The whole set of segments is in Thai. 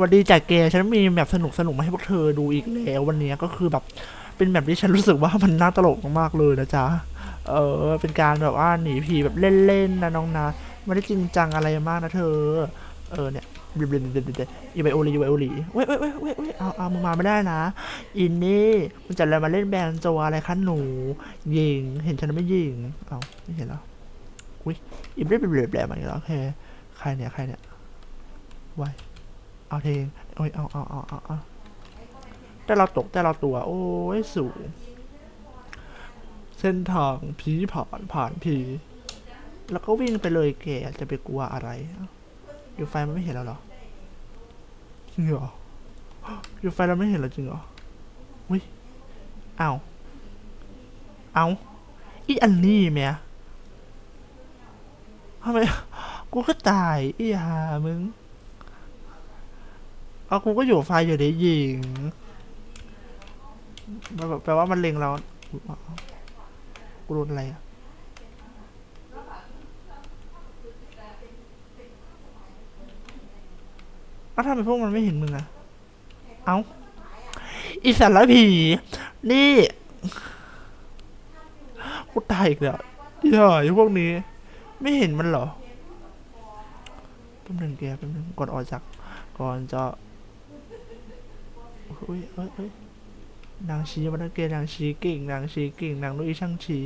วันดีจากเกฉันมีแบบสนุกสนุกมาให้พวกเธอดูอีกแล้ววันนี้ก็คือแบบเป็นแบบที่ฉันรู้สึกว่ามันน่าตลกมากๆเลยนะจ๊ะ เออ เป็นการแบบว่าหนีผีแบบเล่นๆนะน้องนะไม่ได้จริงจังอะไรมากนะเธอ เออเนี่ยเบลเบลเบลเบลอีไบโอลีอีไบโอลีเว้ยเว้ยเว้ยเว้ยเอาเอามึงมาไม่ได้นะ อินนี่มันจะอะไรมาเล่นแบนโจอะไรคะหนู ยิง เห็นฉันไม่ยิง เอาไม่เห็นเหรออุ้ยอีเบลเบลเบลเบลมาอีกแล้วโอเค ใครเนี่ย ใครเนี่ยไว เอาเทโอ้ยเอาเอาเอาเอาเอาแต่เราตกแต่เราตัว โอ้ยสูง เส้นทางผีผ่านผ่านผีแล้วก็วิ่งไปเลยแกจะไปกลัวอะไรอยู่ไฟมันไม่เห็นแล้วหรอจริงเหรออยู่ไฟเราไม่เห็นแล้วจริงเหรออุ้ยเอาเอาอีอันนี้แม่ทำไมกูก็ตายอีหามึง เอากูก็อยู่ไฟอยู่ได้ยิงมันแบบแปลว่ามันเล็งเราอุ๊ยเอาเอากูโดนอะไรอะอ้าทำไมพวกมันไม่เห็นมึงอะเอาอีสารผี นี่กูตายอีกแล้วอีห่าไอ้พวกนี้ ไม่เห็นมันเหรอแป๊บนึงแกแป๊บนึงก่อนออกจาก ก่อนจะ เฮ้ยเฮ้ยเฮ้ยนางชีมันนะแกนางชีเก่งนางชีเก่งนางลุยช่างชี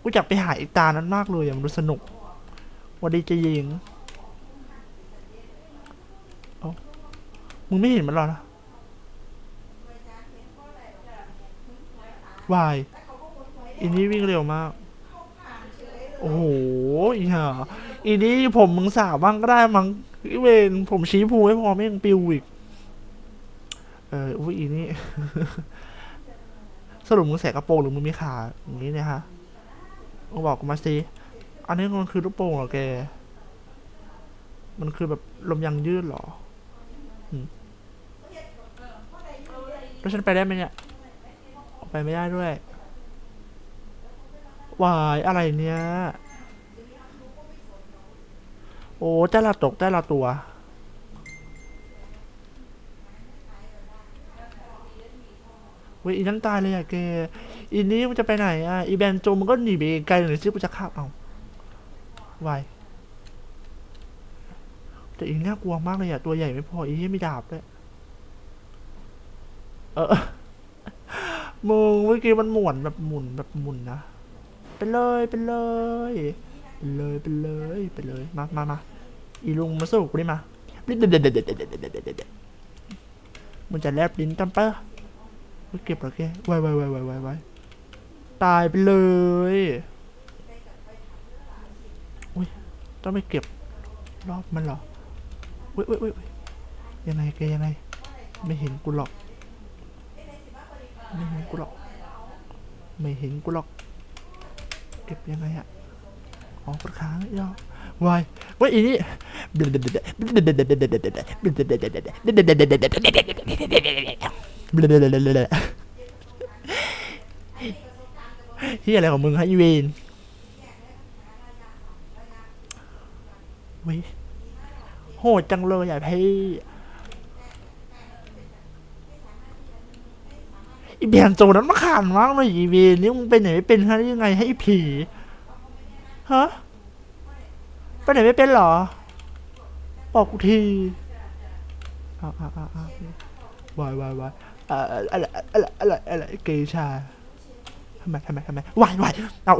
กูอยากไปหาอีตานั้นมากเลยอะมันดูสนุกวันดีจะยิงมึงไม่เห็นมันหรอนะวายอีนี่วิ่งเร็วมาก โอ้โหอีห่าอีนี่ผมมึงสาวบ้างก็ได้มั้ง อีเวนผมชี้ภูไม่พอไม่งปิวอีก เอออุ้ยอีนี่ สรุปมึงใส่กระโปรงหรือมึงมีขาอย่างนี้เนี่ยฮะมึงบอกกูมาสิ อันนี้มันคือลูกโป่งเหรอแก มันคือแบบลมยางยืดเหรอแล้วฉันไปได้ไหมเนี่ย ไปไม่ได้ด้วยวายอะไรเนี่ย โอ้แต่ละตกแต่ละตัว เว้ยอีนั่นตายเลยอะแกอีนี้มันจะไปไหนอะอีแบนโจมันก็หนีไปไกลหน่อยสิกูจะฆ่าเอาวแต่อีน่ากลัวมากเลยอะตัวใหญ่ไม่พออีที่ไม่ดาบด้วยเออมึงเมื่อกี้มันหมุนแบบหมุนแบบหมุนนะไปเลยไปเลยไปเลยไปเลยไปเลยมามามา อีลุงมาสู้กูดิมาลิ้นเด็ดเด็ดเด็ดเด็ดเด็ดมันจะแลบลิ้นกันปะเก็บหรอแกไว้ไว้ไว้ไว้ไว้ไว้ตายไปเลยอุ้ยต้องไปเก็บรอบมันหรออุ้ยอุ้ยอุ้ยยังไงแกยังไง ไม่เห็นกูหรอก ไม่เห็นกูหรอก ไม่เห็นกูหรอก เก็บยังไงอะอ๋อกดค้างยอ วายว่าอีนี่เฮียอะไรของมึงฮะอีเวนว้ยโหดจังเลยอะพี่อีเบียนโจนั้นมาขานมากเลยอีเวนนี่มึงไปไหนไม่เป็นฮะยังไงให้อีผีฮะ ไปไหนไม่เป็นเหรอ บอกกูทีอ้าวอ้าวอ้าวอ้าววายวายวายอ่าอะไรอะไรอะไรอะไรเกชาทำไมทำไมทำไมวายวายเอา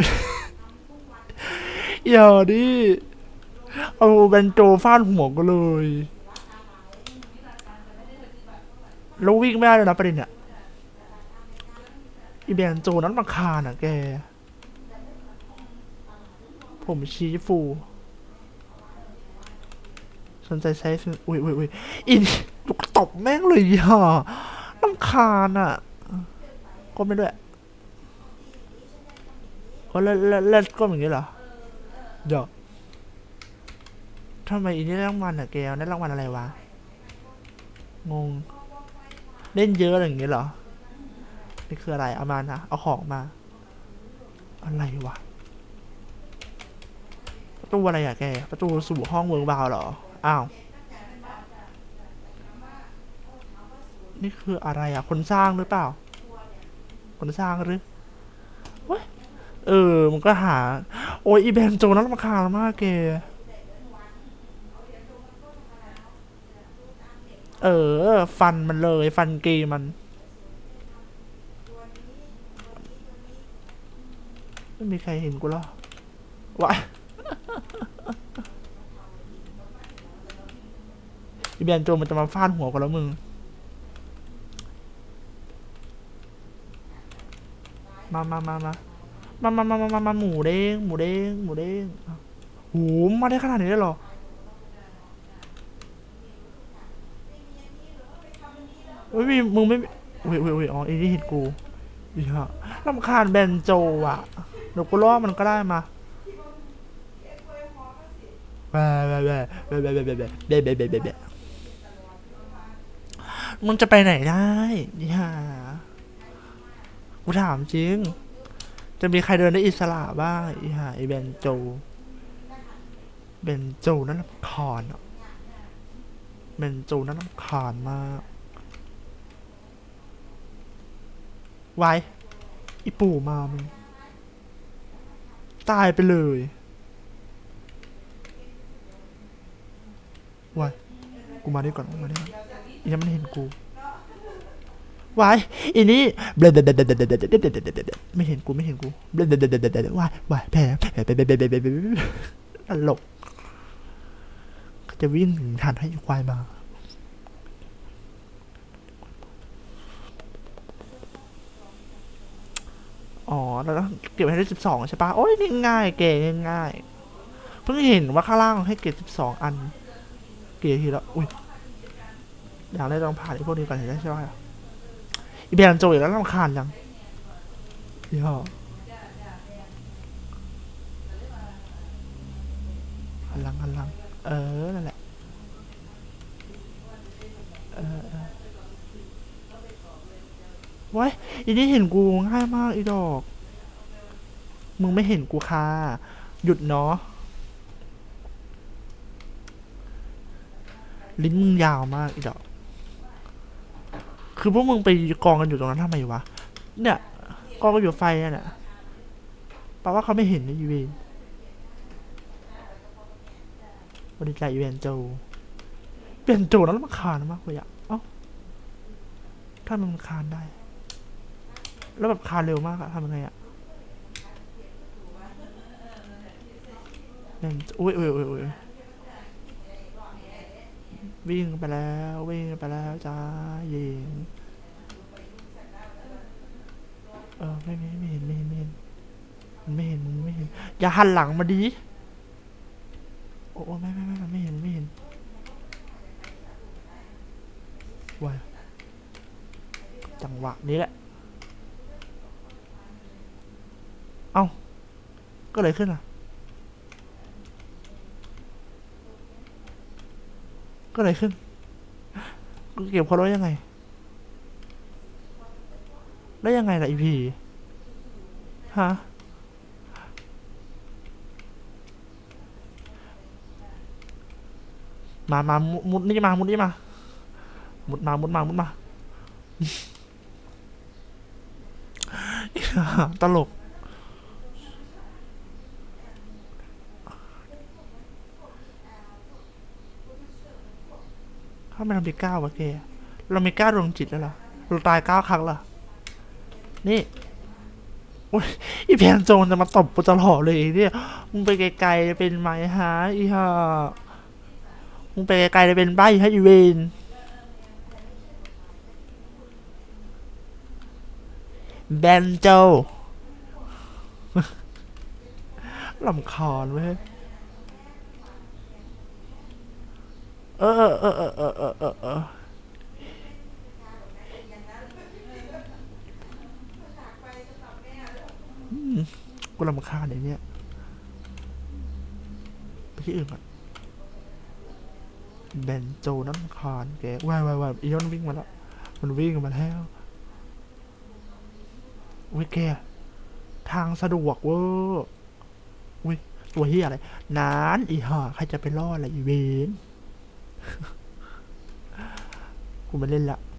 อย่าดิเอาเบนโจฟาดหัวก็เลยแล้ววิ่งไม่ได้เลยนะประเด็นเนี่ยอีแบนโจนั้นมาคานอะแก ผมชี้ฟูส นใจใช้ฟิลอุ้ยอุ้ยอุ้ยอินตบแม่งเลยอะน้ำคาญอะก้มไปด้วยโอ้แล้วแล้วแล้วก้มอย่างนี้เหรอเดี๋ยวทำไมอีนี่ได้รางวัลอะแกได้รางวัลอะไรวะ งง เล่นเยอะอะไรอย่างเงี้ยเหรอ นี่คืออะไร เอามานะ เอาของมา อะไรวะ ประตูอะไรอะแก ประตูสู่ห้องเวิร์กบาวเหรอ อ้าว นี่คืออะไรอะ คนสร้างหรือเปล่า คนสร้างหรือเออ มันก็หา โอ้ยอีแบนโจนั้นราคาญมากเกเออ ฟันมันเลย ฟันกีมัน ไม่มีใครเห็นกูหรอวะ อีแบนโจมันจะมาฟาดหัวกันแล้วมึงมามามามามามามามามามาหมูเด้งหมูเด้งหมูเด้งโหมาได้ขนาดนี้เลยเหรอเฮ้ยมีมึงไม่เว้ยเว้ยเว้ยอ๋อไอ้นี่เห็นกูอีห่าลำคาญแบนโจอะเดี๋ยวกูล่อมันก็ได้มาแบะแบะแบะแบะแบะแบะแบะแบแบแบแบแบบะ มึงจะไปไหนได้อีห่ากูถามจริง จะมีใครเดินได้อิสระบ้างอีห่าไอแบนโจ เบนโจนั่นลำคาญอะเบนโจนั่นลำคาญมากไว้อีปู่มามึงตายไปเลยไว้กูมานี่ก่อนมานี่ก่อน ยังไม่เห็นกูวายอีนี่ไม่เห็นกูไม่เห็นกูวายวายแผลตลกจะวิ่งถึงทันให้ควายมาอ๋อเราต้อเก็บให้ได้สิบสองใช่ปะโอ้ยง่ายเก๋ง่ายเพิ่งเห็นว่าข้างล่างให้เก็บสิบสองอัน เก๋ทีละอุ้ย อยางแรกต้องผ่านไอ้พวกนี้ก่อนเห็นได้ใช่ไหมอีแบนโจอีกแล้วรำคาญยังยี่ห้อหันหลังหันหลัง เออ นั่นแหละเออเออว้ยอีนี่เห็นกูง่ายมากอีดอก มึงไม่เห็นกูค่ะ หยุดเนาะลิ้นมึงยาวมากอีดอก คือพวกมึงไปกองกันอยู่ตรงนั้นทำไมวะ เนี่ย กองกันอยู่ไฟนั่นน่ะแปลว่าเขาไม่เห็นนะอีเวนวันนี้ใจอีเวนโจเปลี่ยนโจแล้วมันคานมากเลยอะเอ้าถ้ามันคานได้ แล้วแบบคานเร็วมากอะทำยังไงอะเป็นอุ้ยอุ้ยอุ้ยอุ้ย วิ่งไปแล้ววิ่งไปแล้วจ้าเยิงเออไม่ไม่ไม่เห็นไม่เห็นไม่เห็นมันไม่เห็นมันไม่เห็นอย่าหันหลังมาดีโอ้ไม่ไม่ไม่ไม่เห็นไม่เห็นว้าจังหวะนี้แหละเอ้าก็เลยขึ้นอะ ก็เลยขึ้นกูเก็บเขาไว้ยังไงแล้ยังไงล่ะอีพีฮะมามามุดนี่มา มุดนี่มา มุดมา มุดมา มุดมา ตลกาไม่ทำไปเก้าวะแกเรามีเก้าดวงจิตแล้วล่ะเราตายเก้าครั้งละนี่โอ้ยอีแพนโจนจะมาตบกูตลอดเลยเนี่ยมึงไปไกลๆจะเป็นไหมฮะอีห่ามึงไปไกลๆจะเป็นใบฮะอีเวนแบนโจลำคาญเว้ย เออเออเออเออเออกูลำคาเดี๋ยวนี้ไปที่อื่นก่อนเบนโจน้ำคานแกว่ายว่ายว่ายย้ออนวิ่งมาแล้ว มันวิ่งมาแล้วอุ้ยแกทางสะดวกเวอร์อุ้ยตัวเฮียอะไร นานอีห่าใครจะไปรอดอะไรอีเวน กูไม่เล่นละ